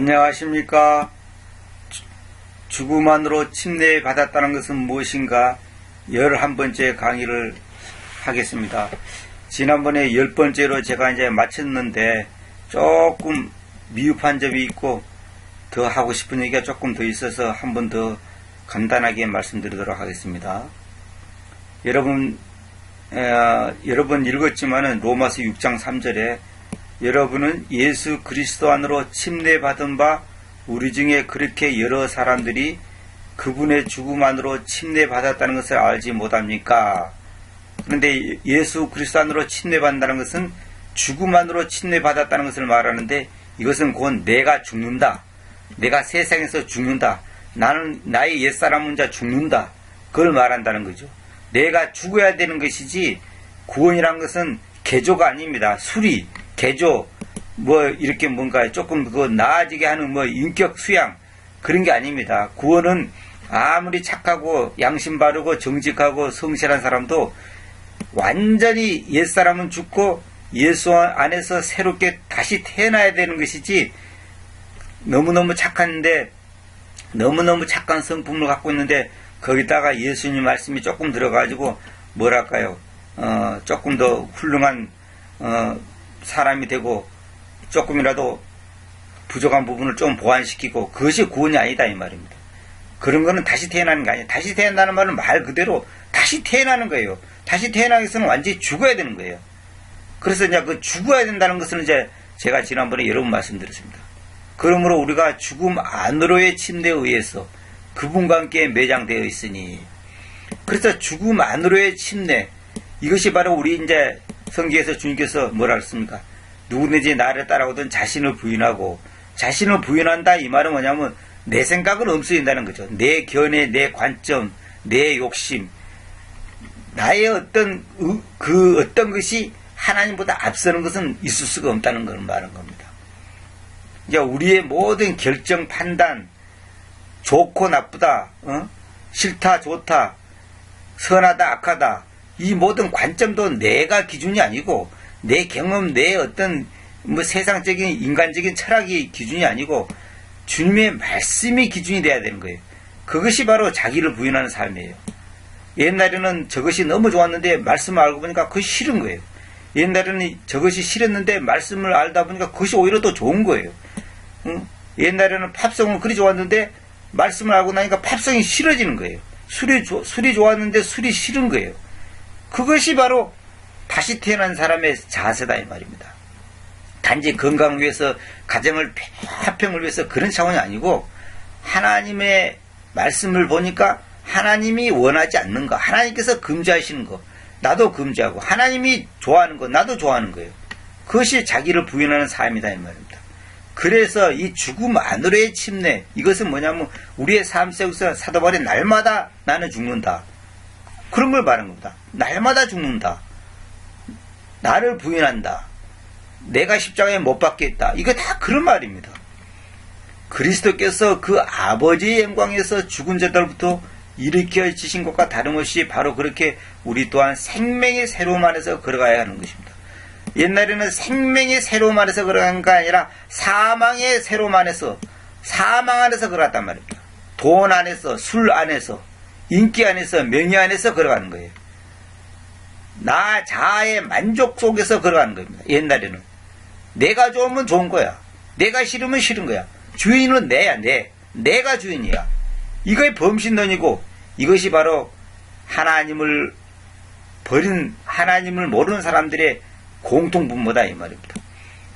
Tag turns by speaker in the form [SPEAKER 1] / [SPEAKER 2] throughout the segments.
[SPEAKER 1] 안녕하십니까. 주- 죽음만으로 침례 받았다는 것은 무엇인가? 열한 번째 강의를 하겠습니다. 지난번에 열 번째로 제가 이제 마쳤는데 조금 미흡한 점이 있고 더 하고 싶은 얘기가 조금 더 있어서 한 번 더 간단하게 말씀드리도록 하겠습니다. 여러분, 에, 여러 번 읽었지만은 로마서 6장 3절에 여러분은 예수 그리스도 안으로 침례받은 바 우리 중에 그렇게 여러 사람들이 그분의 죽음 안으로 침례받았다는 것을 알지 못합니까? 그런데 예수 그리스도 안으로 침례받는다는 것은 죽음 안으로 침례받았다는 것을 말하는데 이것은 곧 내가 죽는다. 내가 세상에서 죽는다. 나는 나의 옛사람은 이제 죽는다. 그걸 말한다는 거죠. 내가 죽어야 되는 것이지 구원이란 것은 개조가 아닙니다. 수리, 개조, 뭐 이렇게 뭔가 조금 그 나아지게 하는 뭐 인격 수양 그런 게 아닙니다. 구원은 아무리 착하고 양심 바르고 정직하고 성실한 사람도 완전히 옛사람은 죽고 예수 안에서 새롭게 다시 태어나야 되는 것이지 너무너무 착한데 너무너무 착한 성품을 갖고 있는데 거기다가 예수님 말씀이 조금 들어가지고 뭐랄까요 어, 조금 더 훌륭한 어, 사람이 되고 조금이라도 부족한 부분을 좀 보완시키고 그것이 구원이 아니다 이 말입니다. 그런 거는 다시 태어나는 게 아니에요. 다시 태어나는 말은 말 그대로 다시 태어나는 거예요. 다시 태어나기 위해서는 완전히 죽어야 되는 거예요. 그래서 이제 그 죽어야 된다는 것은 이제 제가 지난번에 여러 번 말씀드렸습니다. 그러므로 우리가 죽음 안으로의 침대에 의해서 그분과 함께 매장되어 있으니 그래서 죽음 안으로의 침례 이것이 바로 우리 이제 성경에서 주님께서 뭐라 했습니까? 누구든지 나를 따라오든 자신을 부인하고 자신을 부인한다 이 말은 뭐냐면 내 생각을 없애린다는 거죠. 내 견해, 내 관점, 내 욕심, 나의 어떤 의- 그 어떤 것이 하나님보다 앞서는 것은 있을 수가 없다는 걸 말하는 겁니다. 이제 우리의 모든 결정 판단, 좋고 나쁘다, 어? 싫다 좋다, 선하다 악하다, 이 모든 관점도 내가 기준이 아니고 내 경험, 내 어떤 뭐 세상적인 인간적인 철학이 기준이 아니고 주님의 말씀이 기준이 돼야 되는 거예요. 그것이 바로 자기를 부인하는 삶이에요. 옛날에는 저것이 너무 좋았는데 말씀을 알고 보니까 그것이 싫은 거예요. 옛날에는 저것이 싫었는데 말씀을 알다 보니까 그것이 오히려 더 좋은 거예요. 응? 옛날에는 팝송을 그리 좋았는데 말씀을 알고 나니까 팝송이 싫어지는 거예요. 술이, 좋- 술이 좋았는데 술이 싫은 거예요. 그것이 바로 다시 태어난 사람의 자세다 이 말입니다. 단지 건강을 위해서 가정을 화평을 위해서 그런 차원이 아니고 하나님의 말씀을 보니까 하나님이 원하지 않는 거 하나님께서 금지하시는 거 나도 금지하고 하나님이 좋아하는 거 나도 좋아하는 거예요. 그것이 자기를 부인하는 삶이다 이 말입니다. 그래서 이 죽음 안으로의 침례 이것은 뭐냐면 우리의 삶 속에서 사도 바울이 날마다 나는 죽는다. 그런 걸 말하는 겁니다. 날마다 죽는다. 나를 부인한다. 내가 십자가에 못 박겠다. 이거 다 그런 말입니다. 그리스도께서 그 아버지의 영광에서 죽은 자들부터 일으켜 지신 것과 다름없이 바로 그렇게 우리 또한 생명의 새로움 안에서 걸어가야 하는 것입니다. 옛날에는 생명의 새로움 안에서 걸어간 게 아니라 사망의 새로움 안에서 사망 안에서 걸어갔단 말입니다. 돈 안에서 술 안에서 인기 안에서 명예 안에서 걸어가는 거예요. 나 자아의 만족 속에서 걸어가는 겁니다. 옛날에는 내가 좋으면 좋은 거야. 내가 싫으면 싫은 거야. 주인은 내야 내. 내가 주인이야. 이거의 범신론이고 이것이 바로 하나님을 버린 하나님을 모르는 사람들의 공통분모다 이 말입니다.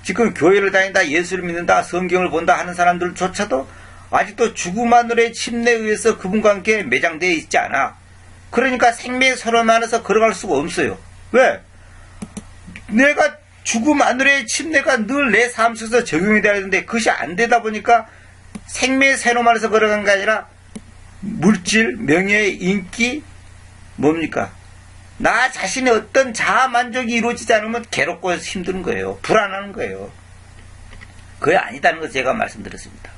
[SPEAKER 1] 지금 교회를 다닌다, 예수를 믿는다, 성경을 본다 하는 사람들조차도 아직도 죽음 하늘의 침례에 의해서 그분과 함께 매장되어 있지 않아. 그러니까 생명의 서름 안에서 걸어갈 수가 없어요. 왜? 내가 죽음 하늘의 침례가 늘 내 삶 속에서 적용이 돼야 되는데 그것이 안 되다 보니까 생명의 새로움 안에서 걸어간 게 아니라 물질, 명예, 인기, 뭡니까? 나 자신의 어떤 자아 만족이 이루어지지 않으면 괴롭고 힘든 거예요. 불안한 거예요. 그게 아니다는 걸 제가 말씀드렸습니다.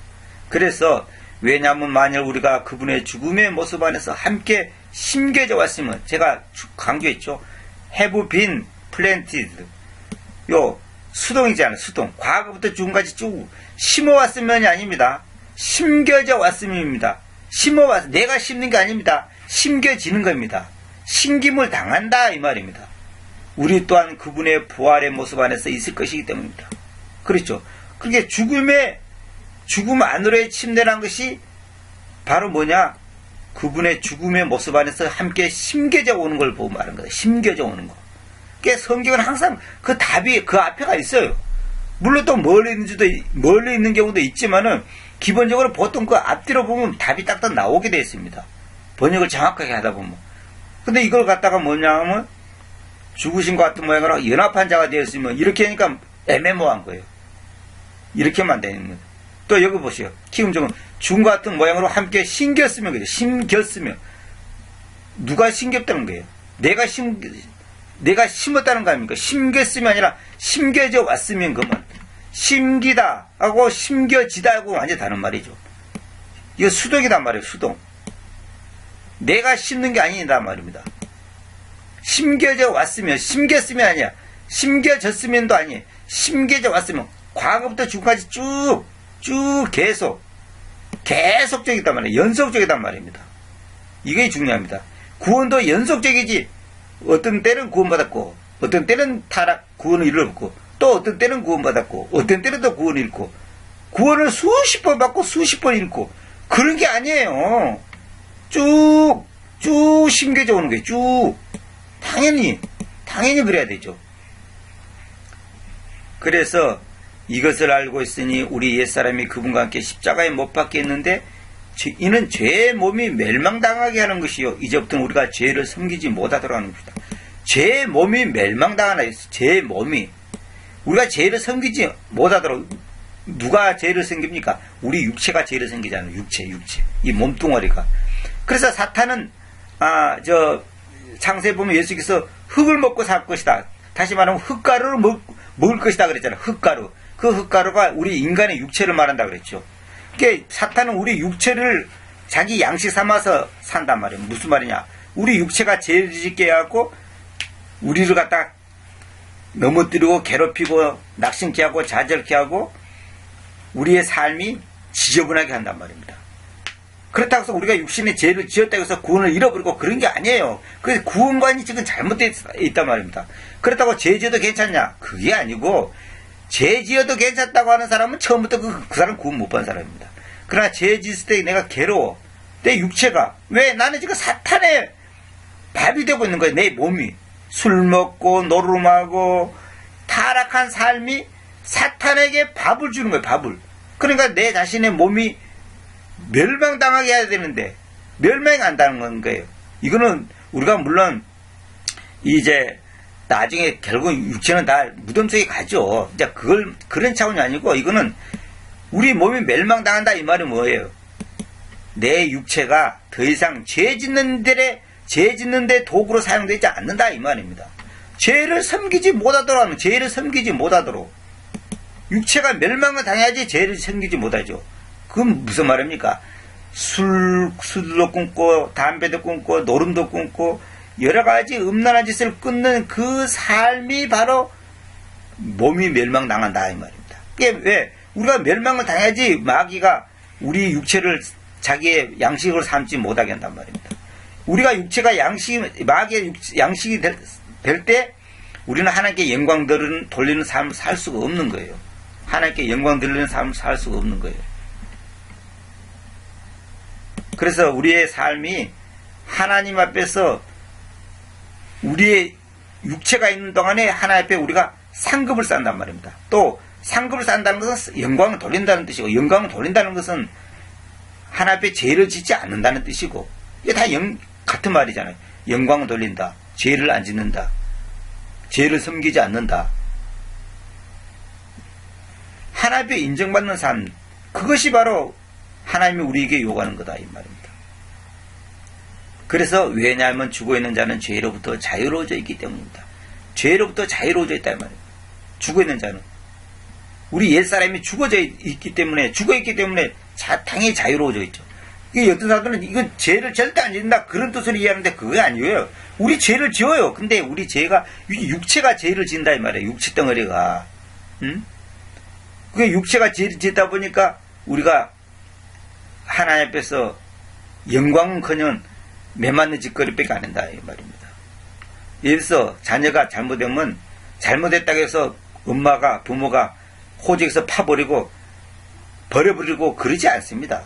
[SPEAKER 1] 그래서 왜냐하면 만일 우리가 그분의 죽음의 모습 안에서 함께 심겨져 왔으면 제가 강조했죠. have been planted. 요 수동이잖아요, 수동. 과거부터 지금까지 쭉 심어왔으면이 아닙니다. 심겨져 왔음입니다. 심어왔, 내가 심는 게 아닙니다. 심겨지는 겁니다. 심김을 당한다, 이 말입니다. 우리 또한 그분의 부활의 모습 안에서 있을 것이기 때문입니다. 그렇죠. 그게 죽음의, 죽음 안으로의 침례란 것이 바로 뭐냐? 그분의 죽음의 모습 안에서 함께 심겨져 오는 걸 보고 말하는 거예요. 심겨져 오는 거. 그게 성경은 항상 그 답이 그 앞에가 있어요. 물론 또 멀리 있는지도 멀리 있는 경우도 있지만은 기본적으로 보통 그 앞뒤로 보면 답이 딱딱 나오게 되어 있습니다. 번역을 정확하게 하다 보면. 근데 이걸 갖다가 뭐냐 하면 죽으신 것 같은 모양으로 연합한 자가 되었으면 이렇게 하니까 애매모호한 거예요. 이렇게만 되는 거예요. 또 여기 보세요. 죽은 것 같은 모양으로 함께 심겼으면 그죠. 심겼으면 누가 심겼다는 거예요. 내가 심 내가 심었다는 거 아닙니까? 심겼으면 아니라 심겨져 왔으면 그만 심기다 하고 심겨지다 하고 완전 다른 말이죠. 이거 수동이단 말이에요. 수동. 내가 심는 게 아니다 말입니다. 심겨져 왔으면 심겼으면 아니야. 심겨졌으면도 아니에요. 심겨져 왔으면 과거부터 지금까지 쭉 쭉 계속 계속적이단 말이에요. 연속적이단 말입니다. 이게 중요합니다. 구원도 연속적이지 어떤 때는 구원받았고 어떤 때는 타락 구원을 잃었고 또 어떤 때는 구원받았고 어떤 때는 또 구원을 잃고 구원을 수십 번 받고 수십 번 잃고 그런 게 아니에요. 쭉 쭉 심겨져 오는 거예요. 쭉 당연히 당연히 그래야 되죠. 그래서 이것을 알고 있으니 우리 옛사람이 그분과 함께 십자가에 못 박혔는데 죄- 이는 죄의 몸이 멸망당하게 하는 것이요. 이제부터는 우리가 죄를 섬기지 못하도록 하는 것이다. 죄의 몸이 멸망당하나 했어. 죄의 몸이. 우리가 죄를 섬기지 못하도록 누가 죄를 섬깁니까? 우리 육체가 죄를 섬기잖아요. 육체, 육체. 이 몸뚱어리가. 그래서 사탄은 아, 저 창세에 보면 예수께서 흙을 먹고 살 것이다. 다시 말하면 흙가루를 먹, 먹을 것이다 그랬잖아요. 흙가루. 그 흙가루가 우리 인간의 육체를 말한다 그랬죠. 그게 사탄은 우리 육체를 자기 양식 삼아서 산단 말이에요. 무슨 말이냐? 우리 육체가 죄를 짓게 하고 우리를 갖다 넘어뜨리고 괴롭히고 낙심케 하고 좌절케 하고 우리의 삶이 지저분하게 한단 말입니다. 그렇다고 해서 우리가 육신의 죄를 지었다고 해서 구원을 잃어버리고 그런 게 아니에요. 그 구원관이 지금 잘못되어 있단 말입니다. 그렇다고 죄 지어도 괜찮냐? 그게 아니고 죄 지어도 괜찮다고 하는 사람은 처음부터 그, 그 사람 구원 못 받은 사람입니다. 그러나 죄 지을 때 내가 괴로워. 내 육체가. 왜? 나는 지금 사탄의 밥이 되고 있는 거예요. 내 몸이. 술 먹고 노름하고 타락한 삶이 사탄에게 밥을 주는 거예요. 밥을. 그러니까 내 자신의 몸이 멸망당하게 해야 되는데 멸망이 안다는 건 거예요. 이거는 우리가 물론 이제 나중에 결국 육체는 다 무덤 속에 가죠. 이제 그걸 그런 차원이 아니고 이거는 우리 몸이 멸망당한다 이 말이 뭐예요? 내 육체가 더 이상 죄 짓는 데에 죄 짓는 데 도구로 사용되지 않는다 이 말입니다. 죄를 섬기지 못하도록 하면 죄를 섬기지 못하도록 육체가 멸망을 당해야지 죄를 섬기지 못하죠. 그건 무슨 말입니까? 술, 술도 끊고, 담배도 끊고, 노름도 끊고, 여러 가지 음란한 짓을 끊는 그 삶이 바로 몸이 멸망당한다, 이 말입니다. 그게 왜? 우리가 멸망을 당해야지 마귀가 우리 육체를 자기의 양식으로 삼지 못하게 한단 말입니다. 우리가 육체가 양식, 마귀의 육- 양식이 될, 될 때, 우리는 하나님께 영광 돌리는 삶을 살 수가 없는 거예요. 하나님께 영광 돌리는 삶을 살 수가 없는 거예요. 그래서 우리의 삶이 하나님 앞에서 우리의 육체가 있는 동안에 하나님 앞에 우리가 상급을 쌓는단 말입니다. 또 상급을 쌓는다는 것은 영광을 돌린다는 뜻이고 영광을 돌린다는 것은 하나님 앞에 죄를 짓지 않는다는 뜻이고 이게 다 영, 같은 말이잖아요. 영광을 돌린다. 죄를 안 짓는다. 죄를 섬기지 않는다. 하나님 앞에 인정받는 삶 그것이 바로 하나님이 우리에게 요구하는 거다 이 말입니다. 그래서 왜냐하면 죽어 있는 자는 죄로부터 자유로워져 있기 때문입니다. 죄로부터 자유로워져 이 말입니다. 죽어 있는 자는 우리 옛사람이 죽어져 있기 때문에 죽어 있기 때문에 자, 당연히 자유로워져 있죠. 이게 어떤 사람들은 이건 죄를 절대 안 짓는다 그런 뜻으로 이해하는데 그게 아니에요. 우리 죄를 지어요. 근데 우리 죄가 이 육체가 죄를 짓는다 이 말이에요. 육체 덩어리가 응? 그게 육체가 지다 보니까 우리가 하나님 앞에서 영광은커녕 매맞는 짓거리밖에 안 한다 이 말입니다. 예를 자녀가 잘못되면 잘못했다고 해서 엄마가 부모가 호적에서 파버리고 버려버리고 그러지 않습니다.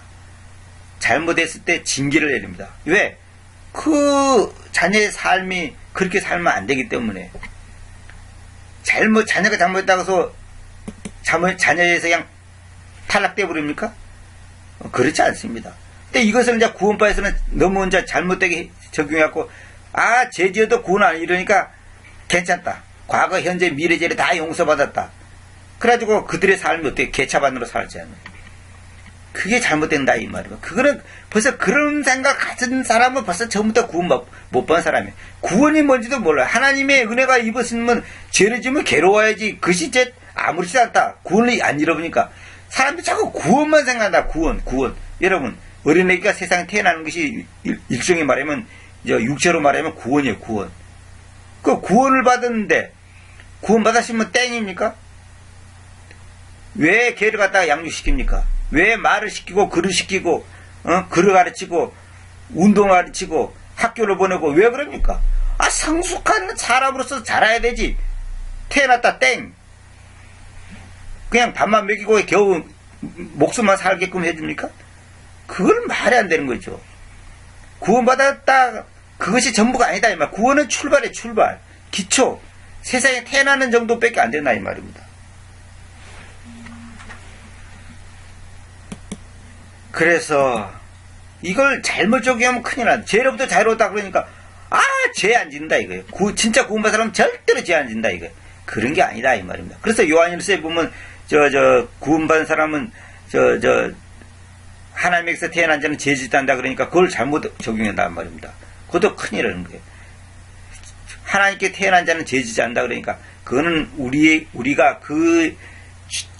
[SPEAKER 1] 잘못했을 때 징계를 내립니다. 왜? 그 자녀의 삶이 그렇게 살면 안 되기 때문에 잘못 자녀가 잘못했다고 해서 자녀, 자녀에서 그냥 탈락돼 버립니까? 어, 그렇지 않습니다. 근데 이것을 이제 구원파에서는 너무 이제 잘못되게 적용해갖고 아 죄지어도 구원 안 이러니까 괜찮다. 과거, 현재, 미래 죄를 다 용서받았다. 그래가지고 그들의 삶이 어떻게 개차반으로 살지 않아요. 그게 잘못된다 이 말이에요. 그거는 벌써 그런 생각 가진 사람은 벌써 처음부터 구원 못 본 사람이에요. 구원이 뭔지도 몰라요. 하나님의 은혜가 입었으면 죄를 지면 괴로워야지. 그것이 제 아무렇지 않다. 구원을 안 잃어보니까 사람들이 자꾸 구원만 생각한다. 구원, 구원. 여러분 어린애기가 세상에 태어나는 것이 일종의 말하면 육체로 말하면 구원이에요. 구원. 그 구원을 받았는데 구원 받았으면 땡입니까? 왜 개를 갖다가 양육시킵니까? 왜 말을 시키고 글을 시키고 어? 글을 가르치고 운동을 가르치고 학교를 보내고 왜 그럽니까? 아 성숙한 사람으로서 자라야 되지 태어났다 땡 그냥 밥만 먹이고 겨우 목숨만 살게끔 해줍니까? 그건 말이 안 되는 거죠. 구원받았다 그것이 전부가 아니다 이 말. 구원은 출발에 출발 기초 세상에 태어나는 정도밖에 안 된다 이 말입니다. 그래서 이걸 잘못 적용하면 큰일 난다. 죄로부터 자유롭다 그러니까 아 죄안 짓는다 이거예요. 구, 진짜 구원받은 사람은 절대로 죄안 짓는다 이거예요. 그런 게 아니다 이 말입니다. 그래서 요한일서에 보면 저 저 구원받은 사람은 저 저 하나님에게서 태어난 자는 죄 짓단다 그러니까 그걸 잘못 적용한다는 말입니다. 그것도 큰일이라는 거예요. 하나님께 태어난 자는 않는다 그러니까 그거는 우리 우리가 그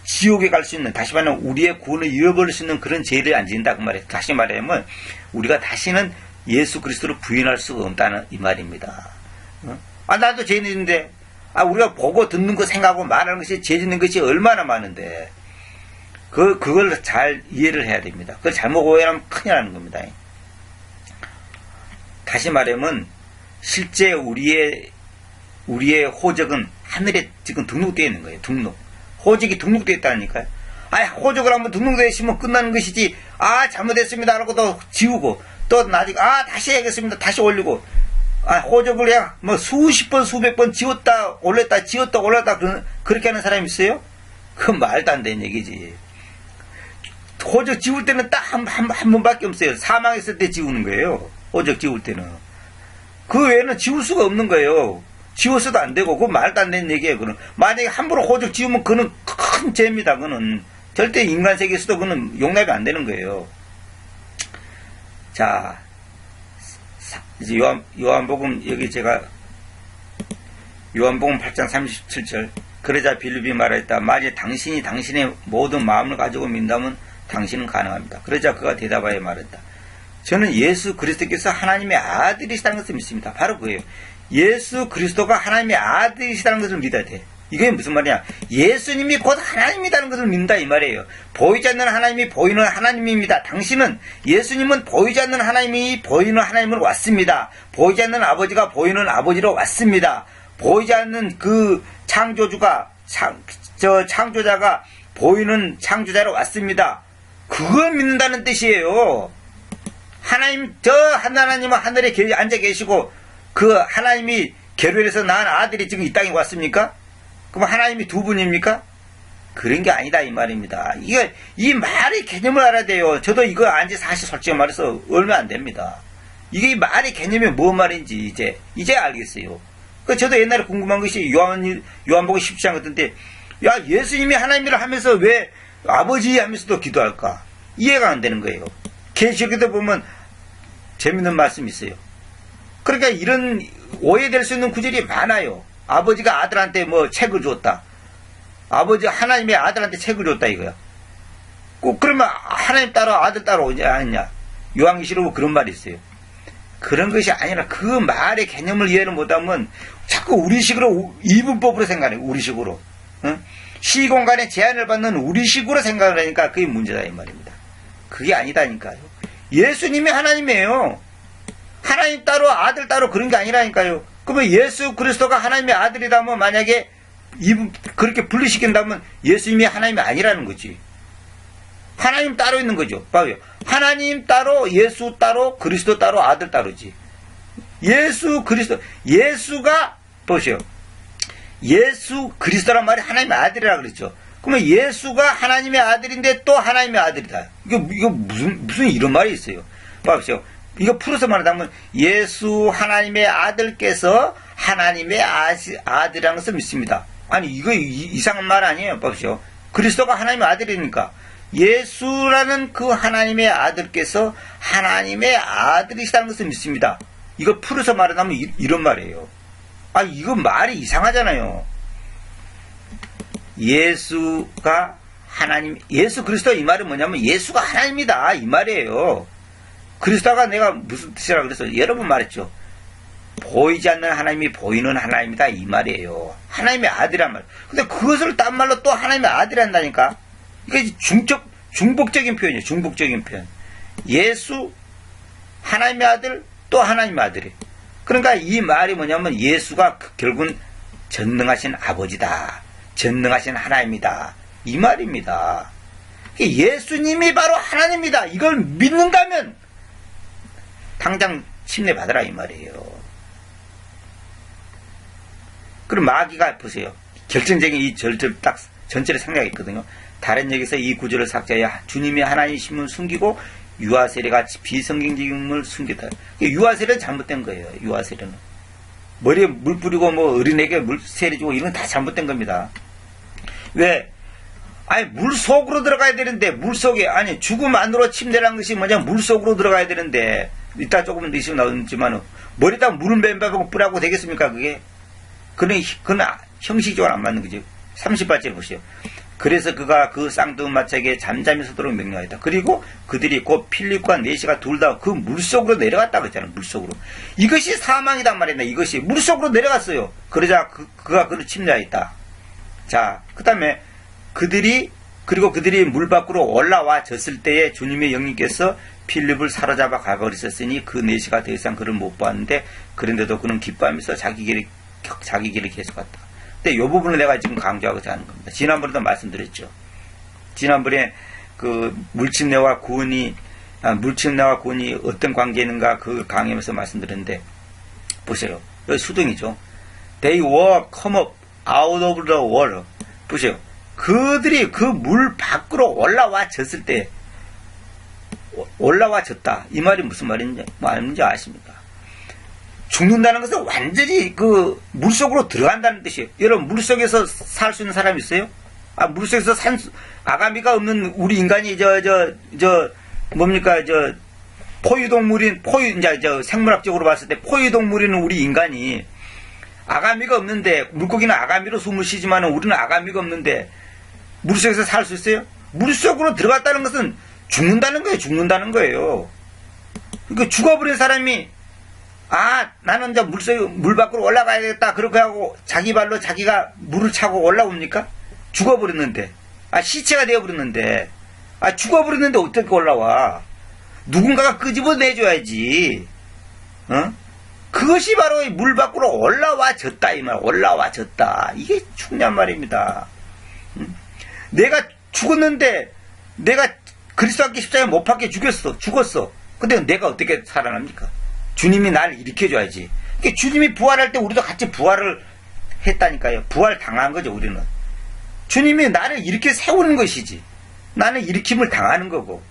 [SPEAKER 1] 지 옥에 갈 수 있는 다시 말하면 우리의 구원을 잃어버릴 수 있는 그런 죄를 안 지는다 그 말이에요. 다시 말하면 우리가 다시는 예수 그리스도를 부인할 수가 없다는 이 말입니다. 어? 아 나도 죄 짓는데 아 우리가 보고 듣는 거 생각하고 말하는 것이 죄 짓는 것이 얼마나 많은데 그 그걸 잘 이해를 해야 됩니다. 그걸 잘못 오해하면 큰일 나는 겁니다. 다시 말하면 실제 우리의 우리의 호적은 하늘에 지금 등록되어 있는 거예요. 등록. 호적이 등록되어 있다니까요. 아, 호적을 한번 등록되어 있으면 끝나는 것이지. 아, 잘못했습니다. 하고 또 지우고 또 나중에 아, 다시 해야겠습니다. 다시 올리고. 아, 호적을 그냥 뭐 수십 번, 수백 번 지웠다, 올렸다, 지웠다, 올렸다 그렇게 하는 사람이 있어요? 그건 말도 안 되는 얘기지. 호적 지울 때는 딱 한, 한, 한 번밖에 없어요. 사망했을 때 지우는 거예요. 호적 지울 때는. 그 외에는 지울 수가 없는 거예요. 지웠어도 안 되고, 그건 말도 안 되는 얘기예요, 그는. 만약에 함부로 호적 지우면 그는 큰 죄입니다, 그는. 절대 인간 세계에서도 그는 용납이 안 되는 거예요. 자, 이제 요한, 요한복음, 여기 제가, 요한복음 8장 37절. 그러자 빌립이 말했다. 만약 당신이 당신의 모든 마음을 가지고 민다면 당신은 가능합니다. 그러자 그가 대답하여 말했다. 저는 예수 그리스도께서 하나님의 아들이시다는 것을 믿습니다. 바로 그예요. 예수 그리스도가 하나님의 아들이시다는 것을 믿어야 돼. 이게 무슨 말이냐? 예수님이 곧 하나님이라는 것을 믿는다 이 말이에요. 보이지 않는 하나님이 보이는 하나님입니다. 당신은 예수님은 보이지 않는 하나님이 보이는 하나님으로 왔습니다. 보이지 않는 아버지가 보이는 아버지로 왔습니다. 보이지 않는 그 창조주가 창, 저 창조자가 보이는 창조자로 왔습니다. 그걸 믿는다는 뜻이에요. 하나님 저 하나님은 하늘에 앉아 계시고 그 하나님이 결혼해서 낳은 아들이 지금 이 땅에 왔습니까? 그럼 하나님이 두 분입니까? 그런 게 아니다 이 말입니다. 이게 이 말의 개념을 알아야 돼요. 저도 이거 안지 사실 솔직히 말해서 얼마 안 됩니다. 이게 이 말의 개념이 뭔 말인지 이제 이제 알겠어요. 그 저도 옛날에 궁금한 것이 요한 요한복음 10장 같은데 야 예수님이 하나님이라 하면서 왜 아버지 하면서도 기도할까? 이해가 안 되는 거예요. 계시록에도 보면 재밌는 말씀이 있어요. 그러니까 이런 오해될 수 있는 구절이 많아요. 아버지가 아들한테 뭐 책을 줬다. 아버지 하나님의 아들한테 책을 줬다 이거야. 꼭 그러면 하나님 따라 아들 따라 오냐 아니냐. 요한계시록 그런 말이 있어요. 그런 것이 아니라 그 말의 개념을 이해를 못하면 자꾸 우리식으로 이분법으로 생각해 우리식으로. 응? 시공간에 제한을 받는 우리식으로 생각을 하니까 그게 문제다 이 말입니다. 그게 아니다니까요. 예수님이 하나님이에요. 하나님 따로 아들 따로 그런 게 아니라니까요. 그러면 예수 그리스도가 하나님의 아들이다면 만약에 그렇게 분리시킨다면 예수님이 하나님이 아니라는 거지. 하나님 따로 있는 거죠. 봐요. 하나님 따로 예수 따로 그리스도 따로 아들 따로지. 예수 그리스도 예수가 보세요. 예수 그리스도란 말이 하나님의 아들이라 그랬죠. 그러면 예수가 하나님의 아들인데 또 하나님의 아들이다. 이거 이거 무슨 무슨 이런 말이 있어요. 봐보세요. 이거 풀어서 말하자면 예수 하나님의 아들께서 하나님의 아시, 아들이라는 것을 믿습니다. 아니 이거 이, 상한 말 아니에요. 봐보세요. 그리스도가 하나님의 아들이니까 예수라는 그 하나님의 아들께서 하나님의 아들이시다는 것을 믿습니다. 이거 풀어서 말하자면 이, 이런 말이에요. 아 이거 말이 이상하잖아요. 예수가 하나님, 예수 그리스도 이 말은 뭐냐면 예수가 하나님이다 이 말이에요. 그리스도가 내가 무슨 뜻이라 그래서 여러 번 말했죠. 보이지 않는 하나님이 보이는 하나님이다 이 말이에요. 하나님의 아들이란 말. 근데 그것을 딴 말로 또 하나님의 아들이 한다니까. 이게 중적 중복적인 표현이에요. 중복적인 표현. 예수 하나님의 아들 또 하나님의 아들이. 그러니까 이 말이 뭐냐면 예수가 그 결국은 전능하신 아버지다. 전능하신 하나님이다. 이 말입니다. 예수님이 바로 하나님이다. 이걸 믿는다면 당장 침례 받으라 이 말이에요. 그럼 마귀가 보세요. 결정적인 이 절절 딱 전체를 생략했거든요. 다른 얘기에서 이 구절을 삭제해 주님이 하나님이심을 숨기고 유아세례가 비성경적임을 숨기다. 유아세례는 잘못된 거예요. 유아세례는. 머리에 물 뿌리고 뭐 어린애에게 물 세례 주고 이건 다 잘못된 겁니다. 왜? 아니 물 속으로 들어가야 되는데 물 속에 아니 죽음 안으로 침대라는 것이 뭐냐 물 속으로 들어가야 되는데 이따 조금 더 있으면 나오지만 머리다 물을 맨밥하고 뿌라고 되겠습니까 그게? 그는 그는 형식적으로 안 맞는 거죠. 30발째 보시오. 그래서 그가 그 쌍두마차에게 잠잠히 서도록 명령하였다. 그리고 그들이 곧 필립과 네시가 둘 다 그 물속으로 내려갔다 그랬잖아요. 물속으로. 이것이 사망이단 말이다. 이것이 물속으로 내려갔어요. 그러자 그, 그가 그를 침략했다. 자, 그 다음에 그들이 그리고 그들이 물 밖으로 올라와 졌을 때에 주님의 영님께서 필립을 사로잡아 가버리셨으니 그 네시가 더 이상 그를 못 봤는데 그런데도 그는 기뻐하면서 자기 길을 자기 길을 계속 갔다. 근데 이 부분을 내가 지금 강조하고자 하는 겁니다. 지난번에도 말씀드렸죠. 지난번에 그 물침내와 구원이 아, 물침내와 구원이 어떤 관계 있는가 그 강의에서 말씀드렸는데 보세요. 여기 수동이죠. They were come up out of the water. 보세요. 그들이 그 물 밖으로 올라와 졌을 때 올라와 졌다. 이 말이 무슨 말인지 아십니까? 죽는다는 것은 완전히 그 물속으로 들어간다는 뜻이에요. 여러분, 물속에서 살 수 있는 사람 있어요? 아, 물속에서 산, 아가미가 없는 우리 인간이 저, 저, 저, 뭡니까, 저, 포유동물인, 포유, 이제 저 생물학적으로 봤을 때 포유동물인 우리 인간이 아가미가 없는데, 물고기는 아가미로 숨을 쉬지만 우리는 아가미가 없는데, 물속에서 살 수 있어요? 물속으로 들어갔다는 것은 죽는다는 거예요. 죽는다는 거예요. 그러니까 죽어버린 사람이 아 나는 이제 물속 물 밖으로 올라가야겠다 그렇게 하고 자기 발로 자기가 물을 차고 올라옵니까? 죽어버렸는데 아 시체가 되어버렸는데 아 죽어버렸는데 어떻게 올라와? 누군가가 끄집어내줘야지. 어? 그것이 바로 물 밖으로 올라와졌다 이 말. 올라와졌다. 이게 중요한 말입니다. 내가 죽었는데 내가 그리스도 함께 십자가에 못 박혀 죽였어. 죽었어. 근데 내가 어떻게 살아납니까? 주님이 날 일으켜줘야지. 그러니까 주님이 부활할 때 우리도 같이 부활을 했다니까요. 부활 당한 거죠, 우리는. 주님이 나를 일으켜 세우는 것이지. 나는 일으킴을 당하는 거고.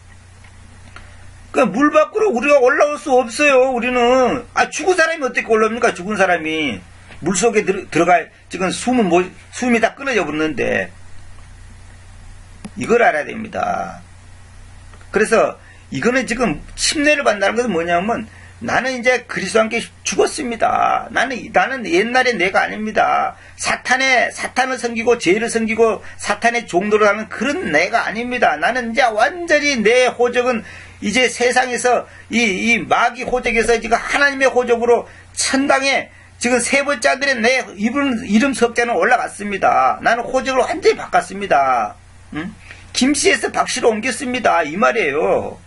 [SPEAKER 1] 그러니까 물 밖으로 우리가 올라올 수 없어요, 우리는. 아, 죽은 사람이 어떻게 올라옵니까, 죽은 사람이. 물 속에 들, 어가 지금 숨은 뭐, 숨이 다 끊어져 버렸는데. 이걸 알아야 됩니다. 그래서 이거는 지금 침례를 받는다는 것은 뭐냐면 나는 이제 그리스도 함께 죽었습니다. 나는 나는 옛날에 내가 아닙니다. 사탄의 사탄을 섬기고 죄를 섬기고 사탄의 종도를 하는 그런 내가 아닙니다. 나는 이제 완전히 내 호적은 이제 세상에서 이, 이 마귀 호적에서 지금 하나님의 호적으로 천당에 지금 세 번째 아들의 내 이름, 이름 석자는 올라갔습니다. 나는 호적을 완전히 바꿨습니다. 응? 김씨에서 박씨로 옮겼습니다. 이 말이에요.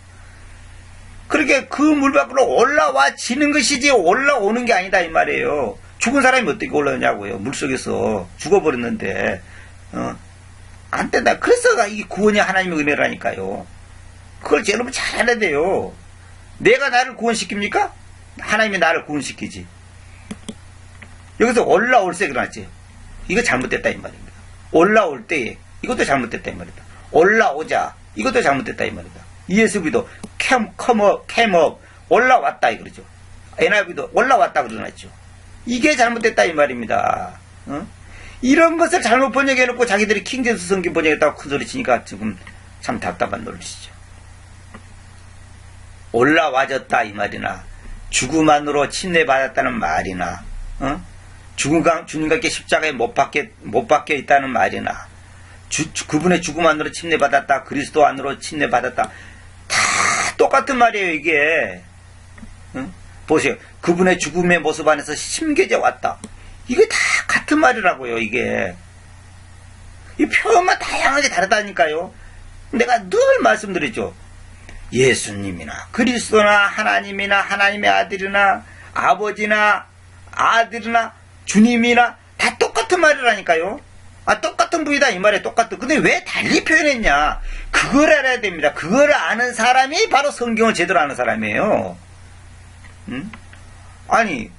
[SPEAKER 1] 그렇게 그 물 밖으로 올라와 지는 것이지 올라오는 게 아니다 이 말이에요. 죽은 사람이 어떻게 올라오냐고요. 물 속에서 죽어버렸는데 어? 안 된다. 그래서 이게 구원이 하나님의 은혜라니까요. 그걸 여러분 잘 알아야 돼요. 내가 나를 구원시킵니까? 하나님이 나를 구원시키지. 여기서 올라올 때 그러지. 이거 잘못됐다 이 말입니다. 올라올 때에 이것도 잘못됐다 이 말이다. 올라오자 이것도 잘못됐다 이 말이다. ESV도 캠, 컴업, 캠업 올라왔다 이거죠. NIV도 올라왔다 그러놨죠. 이게 잘못됐다 이 말입니다. 어? 이런 것을 잘못 번역해놓고 자기들이 킹제스 성경 번역했다고 큰소리 치니까 지금 참 답답한 노릇이죠. 올라와졌다 이 말이나 죽음만으로 침례받았다는 말이나 어? 죽음과 주님과 함께 십자가에 못 박혀 못 박혀 있다는 말이나 주, 주- 그분의 죽음 안으로 침례받았다 그리스도 안으로 침례받았다 다 똑같은 말이에요 이게. 응? 보세요. 그분의 죽음의 모습 안에서 심겨져 왔다. 이게 다 같은 말이라고요 이게. 이 표현만 다양하게 다르다니까요. 내가 늘 말씀드리죠. 예수님이나 그리스도나 하나님이나 하나님의 아들이나 아버지나 아들이나 주님이나 다 똑같은 말이라니까요. 아 똑같은 부위다 이 말에 똑같은. 근데 왜 달리 표현했냐? 그걸 알아야 됩니다. 그걸 아는 사람이 바로 성경을 제대로 아는 사람이에요. 응? 아니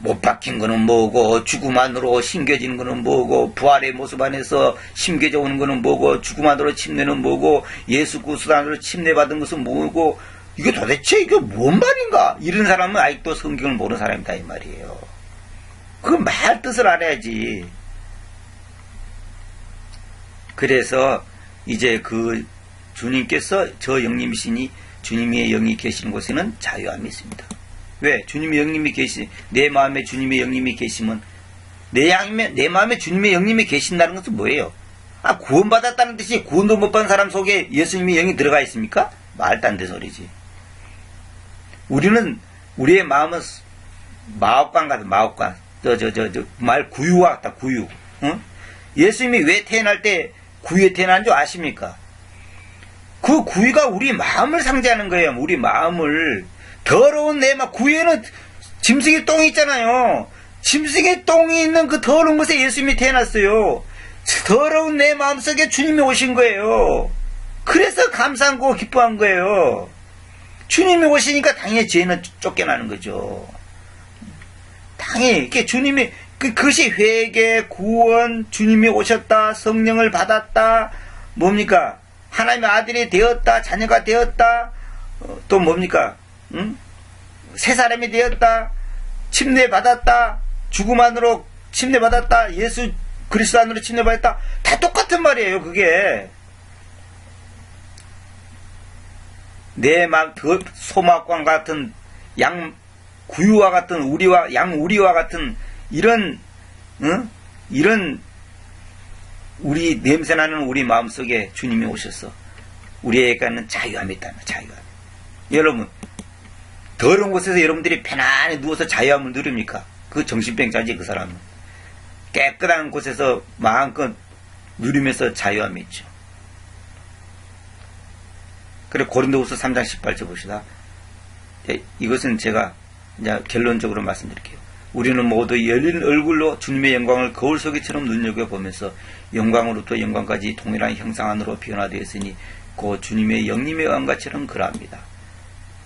[SPEAKER 1] 못 박힌 거는 뭐고 죽음 안으로 심겨지는 거는 뭐고 부활의 모습 안에서 심겨져 오는 거는 뭐고 죽음 안으로 침례는 뭐고 예수 그리스도 안으로 침례받은 것은 뭐고 이게 도대체 이게 뭔 말인가 이런 사람은 아직도 성경을 모르는 사람이다 이 말이에요 그 말 뜻을 알아야지 그래서 이제 그 주님께서 저 영님이시니 주님의 영이 계시는 곳에는 자유함이 있습니다 왜? 주님의 영님이 계시, 내 마음에 주님의 영님이 계시면, 내 양이면, 내 마음에 주님의 영님이 계신다는 것은 뭐예요? 아, 구원받았다는 뜻이 구원도 못 받은 사람 속에 예수님의 영이 들어가 있습니까? 말도 안 되는 소리지. 우리는, 우리의 마음은 마옥관 같아, 마옥관. 저, 저, 저, 저, 말 구유와 같다, 구유. 응? 예수님이 왜 태어날 때 구유에 태어난 줄 아십니까? 그 구유가 우리 마음을 상징하는 거예요. 우리 마음을. 더러운 내막 구유에는 짐승의 똥이 있잖아요. 짐승의 똥이 있는 그 더러운 곳에 예수님이 태어났어요. 더러운 내 마음속에 주님이 오신 거예요. 그래서 감사한 거 기뻐한 거예요. 주님이 오시니까 당연히 죄는 쫓겨나는 거죠. 당연히 이렇게 주님이 그 그것이 회개, 구원, 주님이 오셨다, 성령을 받았다, 뭡니까? 하나님의 아들이 되었다, 자녀가 되었다, 어, 또 뭡니까? 응? 새 사람이 되었다, 침례 받았다, 죽음 안으로 침례 받았다, 예수 그리스도 안으로 침례 받았다, 다 똑같은 말이에요. 그게 내 마음 더 소막관 같은 양 구유와 같은 우리와 양 우리와 같은 이런 응? 이런 우리 냄새나는 우리 마음속에 주님이 오셔서 우리에게는 자유함이 있다는 자유함. 여러분 더러운 곳에서 여러분들이 편안히 누워서 자유함을 누립니까? 그 정신병자지 그 사람은 깨끗한 곳에서 마음껏 누리면서 자유함이 있죠. 그래 고린도후서 3장 18절 봅시다. 예, 이것은 제가 이제 결론적으로 말씀드릴게요. 우리는 모두 열린 얼굴로 주님의 영광을 거울 속에처럼 눈여겨보면서 영광으로부터 영광까지 동일한 형상 안으로 변화되었으니 그 주님의 영님의 영광처럼 그러합니다.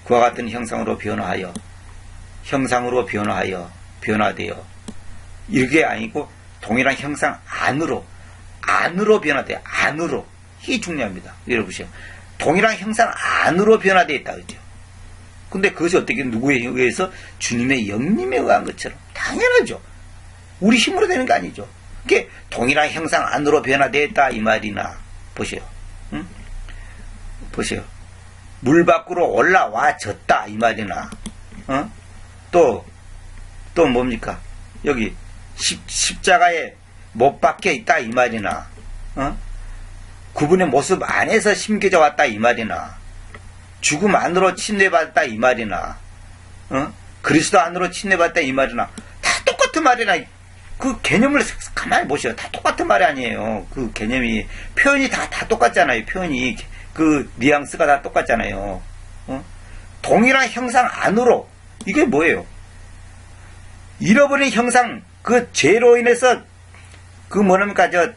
[SPEAKER 1] 그와 같은 형상으로 변화하여 형상으로 변화하여 변화되어 이게 아니고 동일한 형상 안으로 안으로 변화돼요. 안으로 이게 중요합니다. 여러분 보세요. 동일한 형상 안으로 변화되어 있다 그죠? 근데 그것이 어떻게 누구에 의해서 주님의 영님에 의한 것처럼 당연하죠. 우리 힘으로 되는 게 아니죠. 그게 동일한 형상 안으로 변화되었다 이 말이나 보세요. 응? 보세요. 물 밖으로 올라와졌다 이 말이나 어? 또, 또 뭡니까? 여기 십, 십자가에 못 박혀 있다 이 말이나 어? 그분의 모습 안에서 심겨져 왔다 이 말이나 죽음 안으로 침례받았다 이 말이나 어? 그리스도 안으로 침례받았다 이 말이나 다 똑같은 말이나 그 개념을 가만히 보세요. 다 똑같은 말이 아니에요. 그 개념이 표현이 다 다 똑같잖아요. 표현이 그 뉘앙스가 다 똑같잖아요. 어? 동일한 형상 안으로 이게 뭐예요? 잃어버린 형상 그 죄로 인해서 그 뭐랍니까 저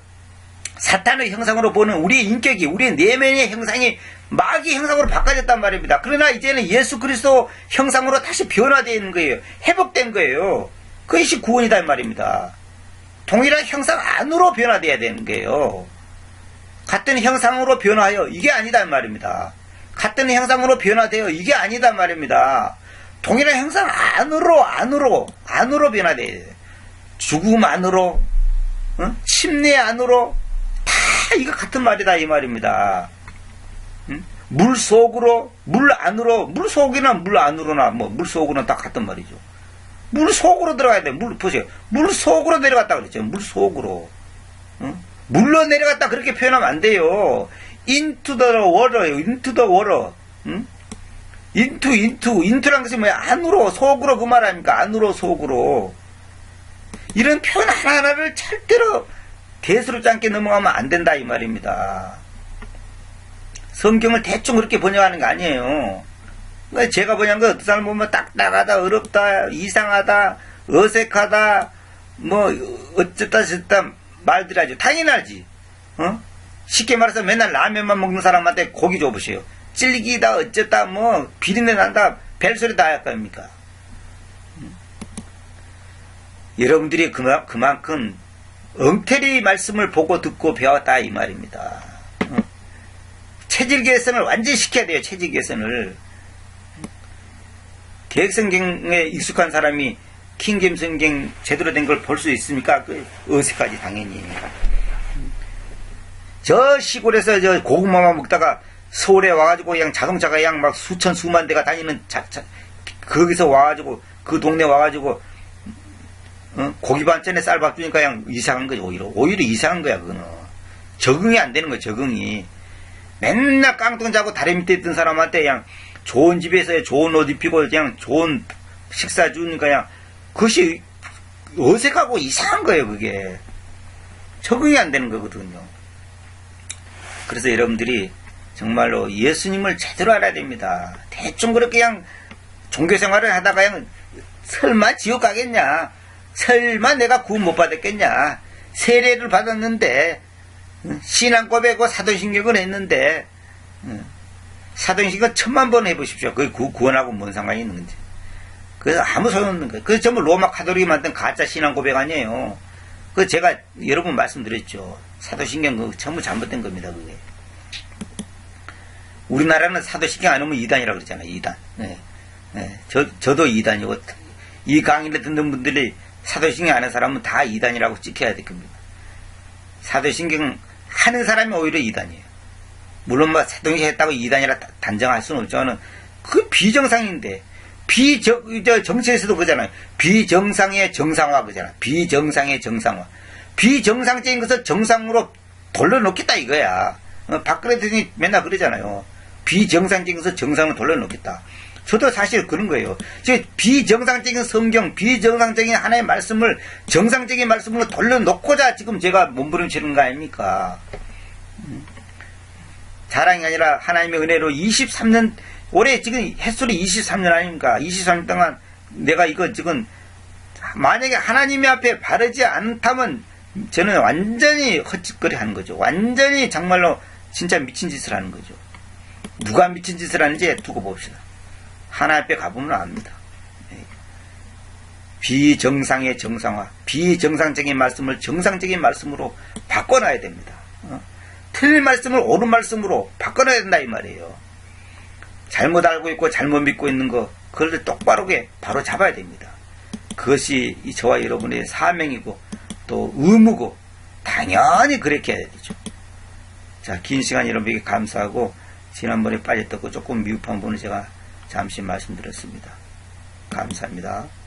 [SPEAKER 1] 사탄의 형상으로 보는 우리의 인격이 우리의 내면의 형상이 마귀 형상으로 바꿔졌단 말입니다. 그러나 이제는 예수 그리스도 형상으로 다시 변화되는 거예요. 회복된 거예요. 그것이 구원이다 이 말입니다. 동일한 형상 안으로 변화돼야 되는 거예요. 같은 형상으로 변화하여 이게 아니다 이 말입니다. 같은 형상으로 변화되어 이게 아니다 말입니다. 동일한 형상 안으로 안으로 안으로 변화돼야 돼. 죽음 안으로 어? 침례 안으로 다 이거 같은 말이다 이 말입니다. 응? 물 속으로 물 안으로 물 속이나 물 안으로나 뭐 물 속으로는 다 같은 말이죠. 물 속으로 들어가야 돼. 물 보세요. 물 속으로 내려갔다 그랬죠. 물 속으로. 응? 물로 내려갔다 그렇게 표현하면 안 돼요. into the water, into the water. 응? into, into, into란 것이 뭐야? 안으로, 속으로 그 말 아닙니까? 안으로, 속으로. 이런 표현 하나하나를 절대로 대수롭지 않게 넘어가면 안 된다 이 말입니다. 성경을 대충 그렇게 번역하는 거 아니에요. 그러니까 제가 번역한 거 어떤 사람 보면 딱딱하다, 어렵다, 이상하다, 어색하다, 뭐 어쨌다 저쨌다 말들 하죠. 당연하지. 어? 쉽게 말해서 맨날 라면만 먹는 사람한테 고기 줘보세요. 찔기다 어쨌다 뭐 비린내 난다 벨소리 다 할 겁니까? 음. 여러분들이 그만큼 엉터리 말씀을 보고 듣고 배웠다 이 말입니다. 어? 체질 개선을 완전히 시켜야 돼요. 체질 개선을. 계획성경에 익숙한 사람이 킹겜 성경 제대로 된 걸 볼 수 있습니까? 그 어색하지 당연히. 저 시골에서 저 고구마만 먹다가 서울에 와가지고 그냥 자동차가 그냥 막 수천 수만 대가 다니는 자, 자, 거기서 와가지고 그 동네 와가지고 어? 고기 반찬에 쌀밥 주니까 그냥 이상한 거죠 오히려 오히려 이상한 거야 그거는 적응이 안 되는 거야 적응이 맨날 깡통 자고 다리 밑에 있던 사람한테 그냥 좋은 집에서 좋은 옷 입히고 그냥 좋은 식사 주니까 그냥 그것이 어색하고 이상한 거예요 그게 적응이 안 되는 거거든요 그래서 여러분들이 정말로 예수님을 제대로 알아야 됩니다. 대충 그렇게 그냥 종교 생활을 하다가 그냥 설마 지옥 가겠냐? 설마 내가 구원 못 받았겠냐? 세례를 받았는데 신앙 고백하고 사도신경을 했는데 사도신경 천만 번 해보십시오. 그 구원하고 뭔 상관이 있는 건지. 그래서 아무 소용없는 거예요. 그래서 전부 로마 카톨릭이 만든 가짜 신앙 고백 아니에요. 그 제가 여러 번 말씀드렸죠. 사도신경 그 전부 잘못된 겁니다. 그게. 우리나라는 사도신경 안 오면 이단이라고 그러잖아요. 이단. 네. 네. 저, 저도 이단이고, 이 강의를 듣는 분들이 사도신경 아는 사람은 다 이단이라고 찍혀야 될 겁니다. 사도신경 하는 사람이 오히려 이단이에요. 물론 뭐 사도신경 했다고 이단이라 단정할 수는 없지만, 그 비정상인데, 비정, 저 정치에서도 그러잖아요. 비정상의 정상화 그잖아. 비정상의 정상화. 비정상적인 것을 정상으로 돌려놓겠다 이거야. 어, 박근혜 대통령이 맨날 그러잖아요. 비정상적인 것을 정상으로 돌려놓겠다. 저도 사실 그런 거예요. 즉 비정상적인 성경, 비정상적인 하나의 말씀을 정상적인 말씀으로 돌려놓고자 지금 제가 몸부림치는 거 아닙니까? 음. 자랑이 아니라 하나님의 은혜로 23년 올해 지금 햇술이 23년 아닙니까? 23년 동안 내가 이거 지금 만약에 하나님의 앞에 바르지 않다면 저는 완전히 헛짓거리 하는 거죠. 완전히 정말로 진짜 미친 짓을 하는 거죠. 누가 미친 짓을 하는지 두고 봅시다. 하나님 앞에 가보면 압니다. 예. 비정상의 정상화, 비정상적인 말씀을 정상적인 말씀으로 바꿔놔야 됩니다. 어? 틀린 말씀을 옳은 말씀으로 바꿔놔야 된다 이 말이에요. 잘못 알고 있고 잘못 믿고 있는 거 그걸 똑바르게 바로 잡아야 됩니다. 그것이 저와 여러분의 사명이고 또 의무고 당연히 그렇게 해야 되죠. 자, 긴 시간 여러분에게 감사하고 지난번에 빠졌던 거 조금 미흡한 부분을 제가 잠시 말씀드렸습니다. 감사합니다.